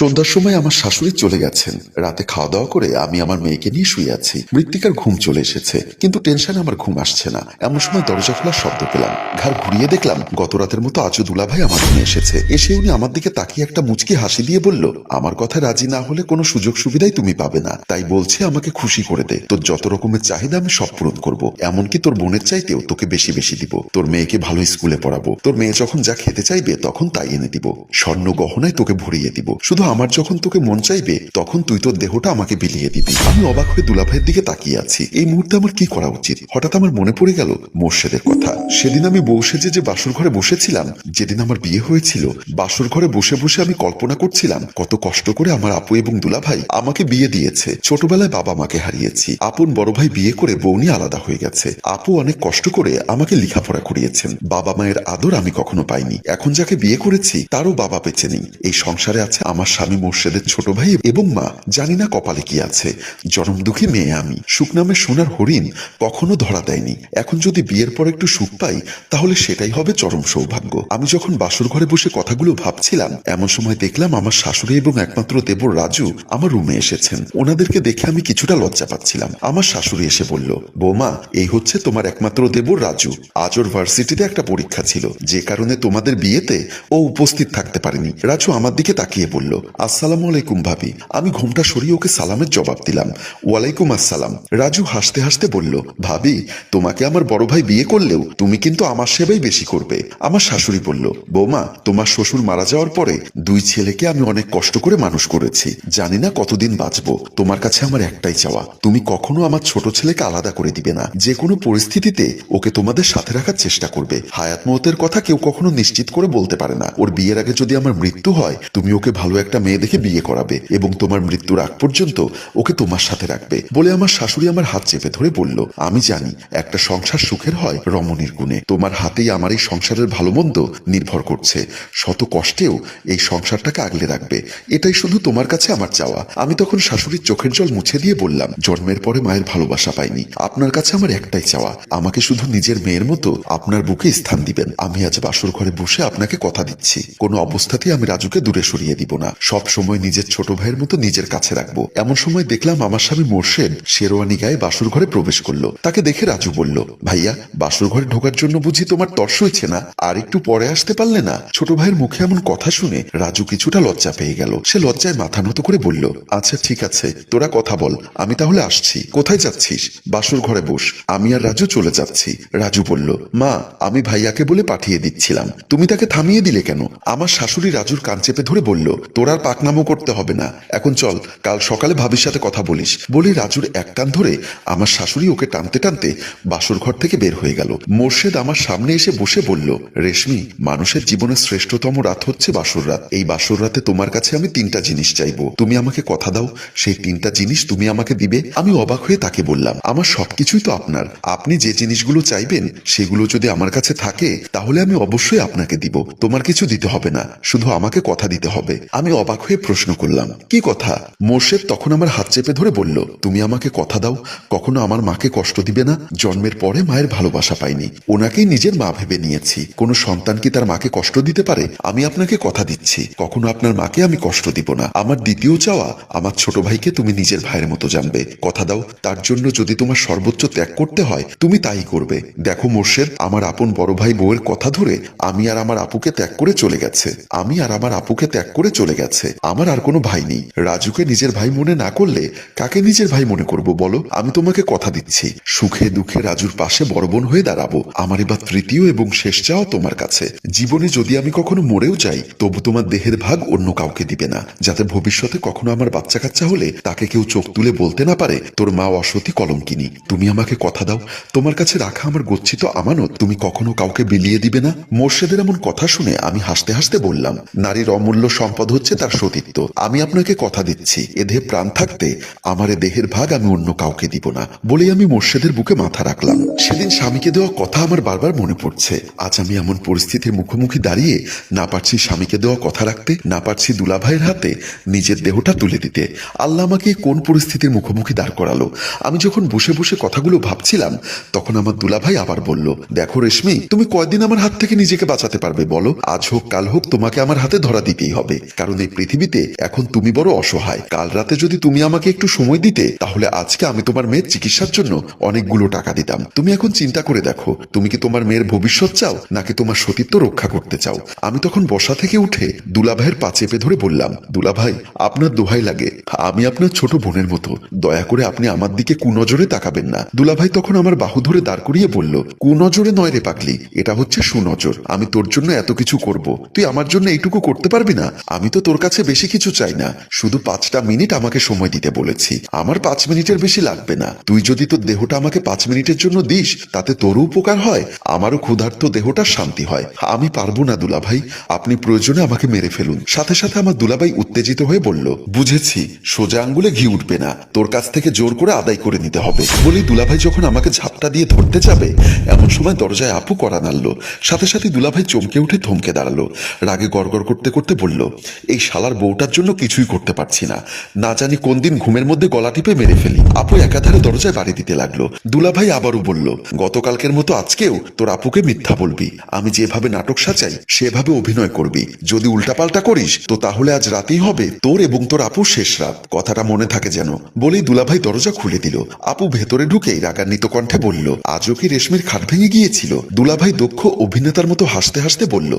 সন্ধ্যার সময় আমার শাশুড়ি চলে গেছেন। রাতে খাওয়া দাওয়া করে আমি আমার মেয়েকে নিয়ে শুয়ে আছি। মৃত্তিকার ঘুম চলে এসেছে, কিন্তু টেনশনে আমার ঘুম আসছে না। এমন সময় দরজা খোলার শব্দ পেলাম। ঘর ঘুরিয়ে দেখলাম, গত রাতের মতো আচু দুলাভাই আমার রুমে এসেছে। এসে উনি আমার দিকে তাকিয়ে একটা মুচকি হাসি দিয়ে বলল, আমার কথা রাজি না হলে কোনো সুযোগ সুবিধাই তুমি পাবে না। তাই বলছে, আমাকে খুশি করে দে। তোর যত রকমের চাহিদা আমি সব পূরণ করব। এমনকি তোর বোনের চাইতেও তোকে বেশি বেশি দিব। তোর মেয়েকে ভালো স্কুলে পড়াবো। তোর মেয়ে যখন যা খেতে চাইবে, তখন তাই এনে দিব। স্বর্ণ গহনায় তোকে ভরিয়ে দিব। শুধু আমার যখন তোকে মন চাইবে, তখন তুই তোর দেহটা আমাকে বিলিয়ে দিবি। আমি অবাক হয়ে দুলাভাইয়ের দিকে তাকিয়ে আছি। এই মুহূর্তে আমার কি করা উচিত? হঠাৎ আমার মনে পড়ে গেল মোর্শেদের কথা। সেদিন আমি বউ সেজে যে বাসর ঘরে বসেছিলাম, যেদিন আমার বিয়ে হয়েছিল, বাসর ঘরে বসে বসে আমি কল্পনা করছিলাম, কত কষ্ট করে আমার আপু এবং দুলাভাই আমাকে বিয়ে দিয়েছে। ছোটবেলায় বাবা মাকে হারিয়েছি। আপন বড় ভাই বিয়ে করে বউ নিয়ে আলাদা হয়ে গেছে। আপু অনেক কষ্ট করে আমাকে লেখাপড়া করিয়েছেন। বাবা মায়ের আদর আমি কখনো পাইনি। এখন যাকে বিয়ে করেছি, তারও বাবা বেঁচে নেই। এই সংসারে আছে আমার স্বামী মোর্শেদের ছোট ভাই এবং মা। জানি না কপালে কি আছে। জনম দুঃখী মেয়ে আমি। সুখ নামে সোনার হরিণ কখনো ধরা দেয়নি। এখন যদি বিয়ের পর একটু সুখ পাই, তাহলে সেটাই হবে চরম সৌভাগ্য। আমি যখন বাসর ঘরে বসে কথাগুলো ভাবছিলাম, এমন সময় দেখলাম আমার শাশুড়ি এবং একমাত্র দেবর রাজু আমার রুমে এসেছেন। ওনাদেরকে দেখে আমি কিছুটা লজ্জা পাচ্ছিলাম। আমার শাশুড়ি এসে বলল, বৌমা, এই হচ্ছে তোমার একমাত্র দেবর রাজু। আজ ওর ভার্সিটিতে একটা পরীক্ষা ছিল। যে কারণে তোমাদের বিয়েতে ও উপস্থিত থাকতে পারেনি। রাজু আমার দিকে তাকিয়ে বলল আসসালামু আলাইকুম ভাবি। আমি ঘুমটা সরিয়ে ওকে সালামের জবাব দিলাম। ওয়ালাইকুম আসসালাম। রাজু হাসতে হাসতে বলল, ভাবি, তোমাকে আমার বড় ভাই বিয়ে করলেও তুমি কিন্তু আমার সেবাই বেশি করবে। আমার শাশুড়ি বলল, বৌমা, তোমার শ্বশুর মারা যাওয়ার পরে দুই ছেলেকে আমি অনেক কষ্ট করে মানুষ করেছি। জানি না কতদিন বাঁচবো। তোমার কাছে আমার একটাই চাওয়া, তুমি কখনো আমার ছোট ছেলেকে আলাদা করে দিবে না। যে কোনো পরিস্থিতিতে ওকে তোমাদের সাথে রাখার চেষ্টা করবে। হায়াত মতের কথা কেউ কখনো নিশ্চিত করে বলতে পারে না। ওর বিয়ের আগে যদি আমার মৃত্যু হয়, তুমি ওকে ভালো একটা মেয়ে দেখে বিয়ে করাবে এবং তোমার মৃত্যুর আগ পর্যন্ত ওকে তোমার সাথে রাখবে বলে আমার শাশুড়ি আমার হাত চেপে ধরে বলল, আমি জানি একটা সংসার সুখের হয় রমণীর গুণে। তোমার হাতেই আমার এই সংসারের ভালো মন্দ নির্ভর করছে। শত কষ্টেও এই সংসারটাকে আগলে রাখবে। এটাই শুধু তোমার কাছে আমার চাওয়া। আমি তখন শাশুড়ির চোখের জল মুছে দিয়ে বললাম, জন্মের পরে মায়ের ভালোবাসা পাইনি। আপনার কাছে আমার একটাই চাওয়া। আমাকে শুধু নিজের মেয়ের মতো আপনার বুকে স্থান দিবেন। আমি আজ বাসর ঘরে বসে আপনাকে কথা দিচ্ছি। কোনো অবস্থাতেই আমি রাজুকে দূরে সরিয়ে দিব না। সব সময় নিজের ছোট ভাইয়ের মতো নিজের কাছে রাখব। এমন সময় দেখলাম আমার স্বামী মোর্শেদ শেরওয়ানি গায়ে বাসুর ঘরে প্রবেশ করল। তাকে দেখে রাজু বলল, ভাইয়া, বাসুর ঘরে ঢোকার জন্য বুঝি তোমার তর্স হয়েছে না? আর একটু পরে আসতে পারলে না? ছোট ভাইয়ের মুখে এমন কথা শুনে রাজু কিছুটা লজ্জা পেয়ে গেল। সে লজ্জায় মাথা নত করে বলল আচ্ছা ঠিক আছে, তোরা কথা বল, আমি তাহলে আসছি। কোথায় যাচ্ছিস? বাসুর ঘরে বস, আমি আর রাজু চলে যাচ্ছি। রাজু বলল, মা, আমি ভাইয়াকে বলে পাঠিয়ে দিচ্ছিলাম। তুমি তাকে থামিয়ে দিলে কেন? আমার শাশুড়ি রাজুর কান চেপে ধরে বলল, তোর আর পাকনামো করতে হবে না। এখন চল, কাল সকালে ভাবির সাথে কথা বলিস। বলে, রাজুর এক কান ধরে আমার শাশুড়ি ওকে টানতে টানতে বাসর ঘর থেকে বের হয়ে গেল। মোর্শেদ আমার সামনে এসে বসে বলল, রেশমি, মানুষের জীবনের শ্রেষ্ঠতম রাত হচ্ছে বাসর রাত। এই বাসর রাতে তোমার কাছে আমি তিনটা জিনিস চাইব। তুমি আমাকে কথা দাও, সেই তিনটা জিনিস তুমি আমাকে দিবে। আমি অবাক হয়ে তাকে বললাম, আমার সবকিছুই তো আপনার। আপনি যে জিনিসগুলো চাইবেন, সেগুলো যদি আমার কাছে থাকে, তাহলে আমি অবশ্যই আপনাকে দিব। তোমার কিছু দিতে হবে না। শুধু আমাকে কথা দিতে হবে। আমি অবাক হয়ে প্রশ্ন করলাম, কি কথা? মোর্শেদ তখন আমার হাত চেপে ধরে বলল, তুমি আমাকে কথা দাও, কখনো আমার মাকে কষ্ট দিবে না, জন্মের পরে মায়ের ভালোবাসা পাইনি, ওনাকেই নিজের মা ভেবে নিয়েছি, কোনো সন্তান কি তার মাকে কষ্ট দিতে পারে? আমি আপনাকে কথা দিচ্ছি, কখনো আপনার মাকে আমি কষ্ট দিব না, আমার দ্বিতীয় চাওয়া, আমার ছোট ভাইকে তুমি নিজের ভাইয়ের মতো জানবে, কথা দাও, তার জন্য যদি তোমার সর্বোচ্চ ত্যাগ করতে হয়, তুমি তাই করবে। দেখো মোর্শেদ, আমার আপন বড় ভাই বউয়ের কথা ধরে, আমি আর আমার আপুকে ত্যাগ করে চলে গেছে, আমি আর আমার আপুকে ত্যাগ করে চলে গেছে। আমার আর কোনো ভাই নেই। রাজুকে নিজের ভাই মনে না করলে কাকে নিজের ভাই মনে করব বলো? আমি তোমাকে কথা দিচ্ছি। সুখে দুঃখে রাজুর পাশে বড় বোন হয়ে দাঁড়াবো। আমার এবার তৃতীয় এবং শেষ চাও তোমার কাছে। জীবনে যদি আমি কখনো মরেও যাই, তবু তোমার দেহের ভাগ অন্য কাউকে দিবে না। যাতে ভবিষ্যতে কখনো আমার বাচ্চা কাচ্চা হলে তাকে কেউ চোখ তুলে বলতে না পারে, তোর মা অসতী কলঙ্কিনী। তুমি আমাকে কথা দাও। তোমার কাছে রাখা আমার গচ্ছিত আমানত তুমি কখনো কাউকে বিলিয়ে দিবে না? মোর্শেদের এমন কথা শুনে আমি হাসতে হাসতে বললাম, নারীর অমূল্য সম্পদ হচ্ছে তার সতীত্ব আমি আপনাকে কথা দিচ্ছি, এ দেহে প্রাণ থাকতে আমার দেহের ভাগ আমি অন্য কাউকে দিব না, বলেই আমি মোর্শেদের বুকে মাথা রাখলাম। সেদিন স্বামীকে দেওয়া কথা আমার বারবার মনে পড়ছে। আজ আমি এমন পরিস্থিতির মুখোমুখি দাঁড়িয়ে না পারছি স্বামীকে দেওয়া কথা রাখতে, না পারছি দুলাভাইয়ের হাতে নিজের দেহটা তুলে দিতে। আল্লাহ আমাকে কোন পরিস্থিতির মুখোমুখি দাঁড় করালো? আমি যখন বসে বসে কথাগুলো ভাবছিলাম, তখন আমার দুলাভাই আবার বলল, দেখো রেশমি, তুমি কয়দিন আমার হাত থেকে নিজেকে বাঁচাতে পারবে বলো? আজ হোক, কাল হোক তোমাকে আমার হাতে ধরা দিতেই হবে। কারণ এই পৃথিবীতে, এখন তুমি বড় অসহায়। কাল রাতে যদি তুমি আমাকে একটু সময় দিতে, তাহলে আজকে আমি তোমার মেয়ের চিকিৎসার জন্য অনেকগুলো টাকা দিতাম। তুমি এখন চিন্তা করে দেখো, তুমি কি তোমার মেয়ের ভবিষ্যৎ চাও, নাকি তোমার সতীত্ব রক্ষা করতে চাও? আমি তখন বসা থেকে উঠে দুলাভাইয়ের পা চেপে ধরে বললাম, দুলাভাই, আপনার দোহাই লাগে। আমি আপনার ছোট বোনের মতো। দয়া করে আপনি আমার দিকে কুনজরে তাকাবেন না। দুলাভাই তখন আমার বাহু ধরে দাঁড় করিয়ে বলল, কুনজরে নয় রে পাকলি এটা হচ্ছে সুনজর। আমি তোর জন্য এত কিছু করব। তুই আমার জন্য এইটুকু করতে পারবি না? আমি তো তোর কাছে বেশি কিছু চাই না। শুধু পাঁচটা মিনিট আমাকে সময় দিতে বলেছি। আমার পাঁচ মিনিটের বেশি লাগবে না। তুই যদি তোর দেহটা আমাকে পাঁচ মিনিটের জন্য দিস, তাতে তোরও উপকার হয়, আমারও ক্ষুধার্ত দেহটার শান্তি হয়। আমি পারব না দুলাভাই। আপনি প্রয়োজনে আমাকে মেরে ফেলুন। সাথে সাথে আমার দুলাভাই উত্তেজিত হয়ে বলল, বুঝেছি, সোজা আঙ্গুলে ঘি উঠবে না। তোর কাছ থেকে জোর করে আদায় করে নিতে হবে। বলেই দুলাভাই যখন আমাকে ঝাপটা দিয়ে ধরতে যাবে, এমন সময় দরজায় আপু করা নাড়ল। সাথে সাথে দুলাভাই চমকে উঠে থমকে দাঁড়াল। রাগে গড়গড় করতে করতে বলল, এই শালার বউটার জন্য কিছুই করতে পারছি না। না জানি কোন দিন ঘুমের মধ্যে গলা টিপে মেরে ফেলি। আপু একাধারে দরজায় বাড়ি দিতে লাগল। দুলাভাই আবারও বলল, গতকালকের মতো আজকেও তোর আপুকে মিথ্যা বলবি। আমি যেভাবে নাটক সাজাই, সেভাবে অভিনয় করবি। যদি উল্টাপাল্টা করিস, তো তাহলে আজ রাতেই হবে তোর এবং তোর আপুর শেষ রাত। কথাটা মনে থাকে যেন। বলেই দুলাভাই দরজা খুলে দিল। আপু ভেতরে ঢুকেই রাগান্বিত কণ্ঠে বলল, আজও কি রেশমির খাট ভেঙে গিয়েছিল? দুলাভাই দক্ষ অভিনেতার মতো হাসতে হাসতে বলল,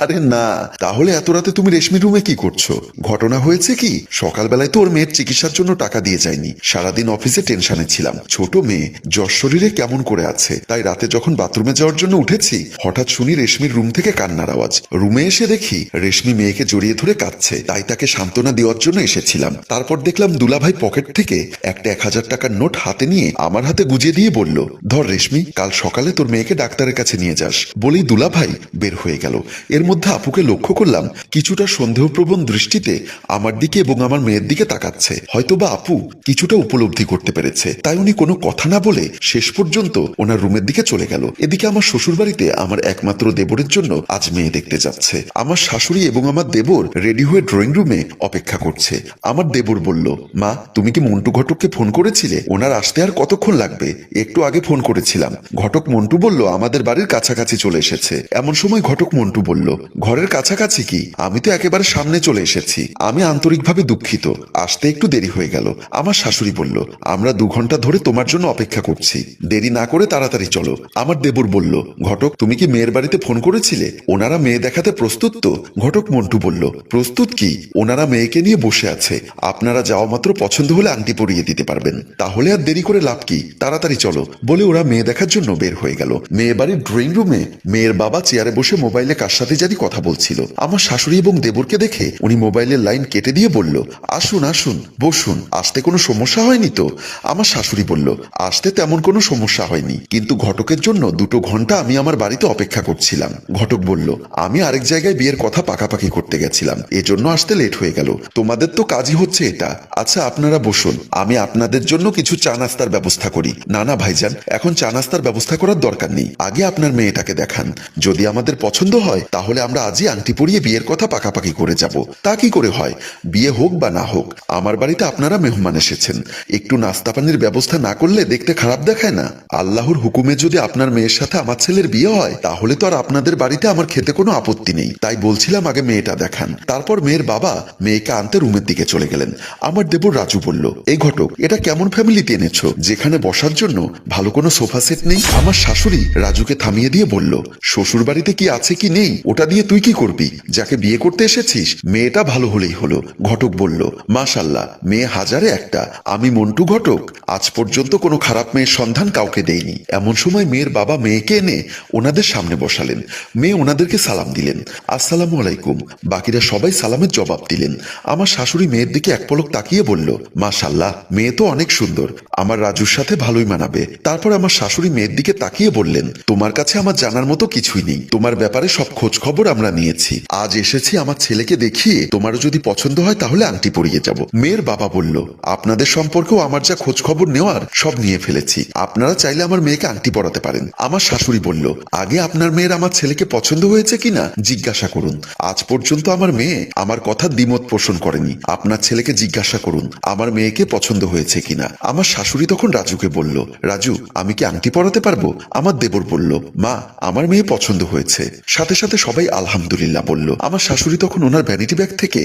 আরে না, তাহলে এত রাতে তুমি রেশমির রুমে কি করছ। ঘটনা হয়েছে কি? সকালবেলায় তো ওর মেয়ের চিকিৎসার জন্য টাকা দিয়ে যায়নি। সারাদিন অফিসে টেনশনে ছিলাম। ছোট মেয়ে, জ্বর শরীরে কেমন করে আছে? তাই রাতে যখন বাথরুমে যাওয়ার জন্য উঠেছি, হঠাৎ শুনি রেশমির রুম থেকে কান্নার আওয়াজ। রুমে এসে দেখি, রেশমি মেয়েকে জড়িয়ে ধরে কাঁদছে। তাই তাকে সান্ত্বনা দেওয়ার জন্য এসেছিলাম। তারপর দেখলাম দুলাভাই পকেট থেকে একটা এক হাজার টাকার নোট হাতে নিয়ে আমার হাতে গুজিয়ে দিয়ে বলল, ধর রেশমি, কাল সকালে তোর মেয়েকে ডাক্তারের কাছে নিয়ে যাস। বলেই দুলাভাই বের হয়ে গেল। এর মধ্যে আপুকে লক্ষ্য করলাম কিছুটা সন্দেহপ্রবণ দৃষ্টিতে আমার দিকে এবং আমার মেয়ের দিকে তাকাচ্ছে। হয়তোবা আপু কিছুটা উপলব্ধি করতে পেরেছে। তাই উনি কোনো কথা না বলে শেষ পর্যন্ত ওনার রুমের দিকে চলে গেল। এদিকে আমার শ্বশুর বাড়িতে আমার একমাত্র দেবরের জন্য আজ মেয়ে দেখতে যাচ্ছে। আমার শাশুড়ি এবং আমার দেবর রেডি হয়ে ড্রয়িং রুমে অপেক্ষা করছে। আমার দেবর বলল, মা, তুমি কি মন্টু ঘটককে ফোন করেছিলে? ওনার আসতে আর কতক্ষণ লাগবে? একটু আগে ফোন করেছিলাম। ঘটক মন্টু বলল, আমাদের বাড়ির কাছাকাছি চলে এসেছে। এমন সময় ঘটক মন্টু বলল, ঘরের কাছাকাছি কি? আমি তো একেবারে সামনে চলে এসেছি। আমি আন্তরিকভাবে দুঃখিত। আসতে একটু দেরি হয়ে গেল। আমার শাশুড়ি বলল, আমরা দু ঘণ্টা ধরে তোমার জন্য অপেক্ষা করছি। দেরি না করে তাড়াতাড়ি চলো। আমার দেবর বলল, ঘটক, তুমি কি মেয়ের বাড়িতে ফোন করেছিলে? ওনারা মেয়ে দেখাতে প্রস্তুত তো? ঘটক মন্টু বলল, প্রস্তুত কি? ওনারা মেয়েকে নিয়ে বসে আছে। আপনারা যাওয়া মাত্র পছন্দ হলে আংটি পরিয়ে দিতে পারবেন। তাহলে আর দেরি করে লাভ কি? তাড়াতাড়ি চলো। বলে ওরা মেয়ে দেখার জন্য বের হয়ে গেল। মেয়ে বাড়ির ড্রয়িং রুমে মেয়ের বাবা চেয়ারে বসে মোবাইলে কার সাথে জানি কথা বলছিল। আমার শাশুড়ি এবং দেবরকে দেখে উনি মোবাইলের লাইন কেটে দিয়ে বলল, আসুন আসুন, বসুন, আসতে কোনো সমস্যা হয়নি তো? আমার শাশুড়ি বলল, আসতে তেমন কোনো সমস্যা হয়নি, কিন্তু ঘটকের জন্য দুটো ঘণ্টা আমি আমার বাড়িতে অপেক্ষা করছিলাম। ঘটক বলল, আমি আরেক জায়গায় বিয়ের কথা পাকাপাকি করতে গেছিলাম, এজন্য আসতে লেট হয়ে গেল। তোমাদের তো কাজই হচ্ছে এটা। আচ্ছা আপনারা বসুন, আমি আপনাদের জন্য কিছু চা নাস্তার ব্যবস্থা করি। না না, ভাইজান, এখন চা নাস্তার ব্যবস্থা করার দরকার নেই। আগে আপনার মেয়েটাকে দেখান। যদি আমাদের পছন্দ হয়, তাহলে আমরা আজই আংটি পরিয়ে বিয়ের কথা পাকাপাকি করে যাব। তা কি করে হয়? বিয়ে হোক বা না হোক, আমার বাড়িতে আপনারা মেহমান এসেছেন। একটু নাস্তা পানির ব্যবস্থা না করলে দেখতে খারাপ দেখায় না। আল্লাহর হুকুমে যদি আপনার মেয়ের সাথে আমার ছেলের বিয়ে হয়, তাহলে তো আর আপনাদের বাড়িতে আমার খেতে কোনো আপত্তি নেই। তাই বলছিলাম আগে মেয়েটা দেখান। তারপর মেয়ের বাবা মেয়েকে আনতে রুমের দিকে চলে গেলেন। আমার দেবর রাজু বলল এই ঘটক, এটা কেমন ফ্যামিলিতে এনেছো? যেখানে বসার জন্য ভালো কোনো সোফা সেট নেই? আমার শাশুড়ি রাজুকে থামিয়ে দিয়ে বলল শ্বশুর বাড়িতে কি আছে কি নেই? ওটা দিয়ে তুই কি করবি? যাকে বিয়ে করতে এসেছিস? মেয়েটা ভালো হলেই হলো, ঘটক বলল। মাশাল্লাহ, মেয়ে হাজারে একটা। আমি মন্টু ঘটক। আজ পর্যন্ত কোনো খারাপ মেয়ের সন্ধান কাউকে দেয়নি এমন সময় মেয়ের বাবা মেয়েকে এনে ওনাদের সামনে বসালেন। মেয়ে ওনাদেরকে সালাম দিলেন। আসসালামু আলাইকুম। বাকিরা সবাই সালামের জবাব দিলেন। আমার শাশুড়ি মেয়ের দিকে এক পলক তাকিয়ে বলল, মাশাল্লাহ, মেয়ে তো অনেক সুন্দর। আমার রাজুর সাথে ভালোই মানাবে। তারপর আমার শাশুড়ি মেয়ের দিকে তাকিয়ে বললেন, তোমার কাছে আমার জানার মতো কিছুই নেই। তোমার ব্যাপারে সব খোঁজ খবর আমরা নিয়েছি। আজ এসেছি আমার ছেলেকে দেখিয়ে তোমারও যদি পছন্দ হয়, তাহলে আংটি পরিয়ে যাব। মেয়ের বাবা বলল, আপনাদের সম্পর্কেও আমার যা খোঁজ খবর নেওয়ার, সব নিয়ে ফেলেছি। আপনারা চাইলে আমার মেয়েকে আংটি পরাতে পারেন। আমার শাশুড়ি বলল, আগে আপনার মেয়ের আমার ছেলেকে পছন্দ হয়েছে কিনা জিজ্ঞাসা করুন। আজ পর্যন্ত আমার মেয়ে আমার কথা দ্বিমত পোষণ করেনি। আপনার ছেলেকে জিজ্ঞাসা করুন, আমার মেয়েকে পছন্দ হয়েছে কিনা আমার শাশুড়ি তখন রাজুকে বলল, রাজু, আমি কি আংটি পরাতে পারব? আমার দেবর বলল, মা, আমার মেয়ে পছন্দ হয়েছে। সাথে সাথে সবাই আলহামদুলিল্লাহ বলল, আমার শাশুড়ি তখন ওনার ভ্যানিটি ব্যাগ থেকে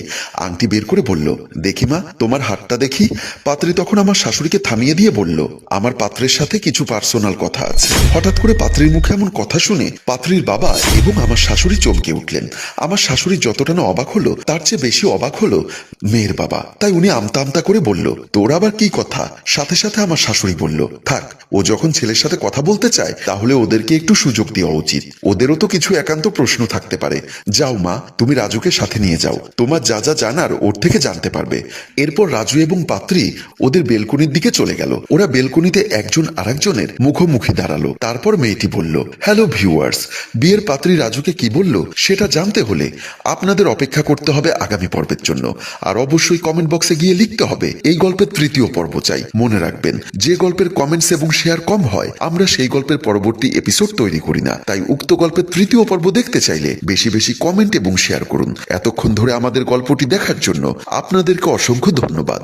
আংটি বের করে বলল, দেখি মা, তোমার হাতটা দেখি। পাত্রী তখন আমার শাশুড়িকে থামিয়ে দিয়ে বলল, আমার পাত্রের সাথে কিছু পার্সোনাল কথা আছে। হঠাৎ করে পাত্রীর মুখে এমন কথা শুনে পাত্রীর বাবা এবং আমার শাশুড়ি চমকে উঠলেন। আমার শাশুড়ি যতটা না অবাক হলো, তার চেয়ে বেশি অবাক হলো মেয়ের বাবা। তাই উনি আমতা আমতা করে বলল, তোর আবার কি কথা? সাথে সাথে আমার শাশুড়ি বলল, থাক, ও যখন ছেলের সাথে কথা বলতে চায়, তাহলে ওদেরকে একটু সুযোগ দেওয়া উচিত। ওদেরও তো কিছু একান্ত প্রশ্ন থাকতে পারে। যাও মা তুমি রাজুকে সাথে নিয়ে যাও। তোমার যা যা জানার ওর থেকে জানতে পারবে। এরপর রাজু এবং পাত্রী ওদের বেলকনির দিকে চলে গেল। ওরা বেলকনিতে একজন আরেকজনের মুখোমুখি দাঁড়াল। তারপর মেয়েটি বলল হ্যালো ভিউয়ার্স বিয়ের পাত্রী রাজুকে কি বলল সেটা জানতে হলে আপনাদের অপেক্ষা করতে হবে আগামী পর্বের জন্য। আর অবশ্যই কমেন্ট বক্সে গিয়ে লিখতে হবে, এই গল্পের তৃতীয় পর্ব চাই। মনে রাখবেন, যে গল্পের কমেন্টস এবং শেয়ার কম হয়, আমরা সেই গল্পের পরবর্তী এপিসোড তৈরি করি না। তাই উক্ত গল্পের তৃতীয় পর্ব দেখতে চাইলে বেশি বেশি কমেন্ট এবং শেয়ার করুন। এতক্ষণ ধরে আমাদের গল্পটি দেখার জন্য আপনাদেরকে অসংখ্য ধন্যবাদ।